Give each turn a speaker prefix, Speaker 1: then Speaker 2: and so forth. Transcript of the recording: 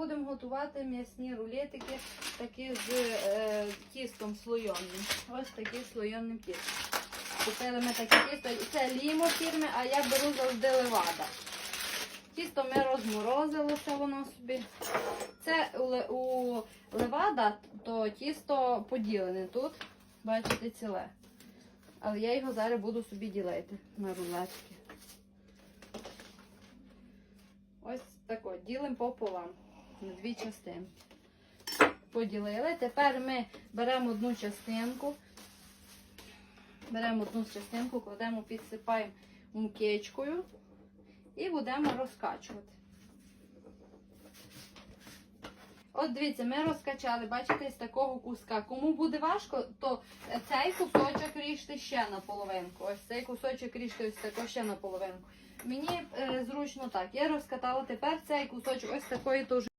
Speaker 1: будемо готувати м'ясні рулетики такі з е, тістом слойонним. Ось такі слойонним тістом. Купили ми таке тісто. Це лімо фірми, а я беру завжди левада. Тісто ми розморозилося воно собі. Це у, у левада, то тісто поділене тут. Бачите, ціле. Але я його зараз буду собі ділити на рулетки. Ось тако, ділимо пополам на дві частини. Поділили. Тепер ми беремо одну частинку. Беремо одну частинку, кладемо, підсипаємо мукечкою і будемо розкачувати. От дивіться, ми розкачали, бачите, з такого куска. Кому буде важко, то цей кусочок ріжте ще на половинку. Ось цей кусочок ріжте ось тако ще на половинку. Мені е, зручно так. Я розкатала тепер цей кусочок ось такої теж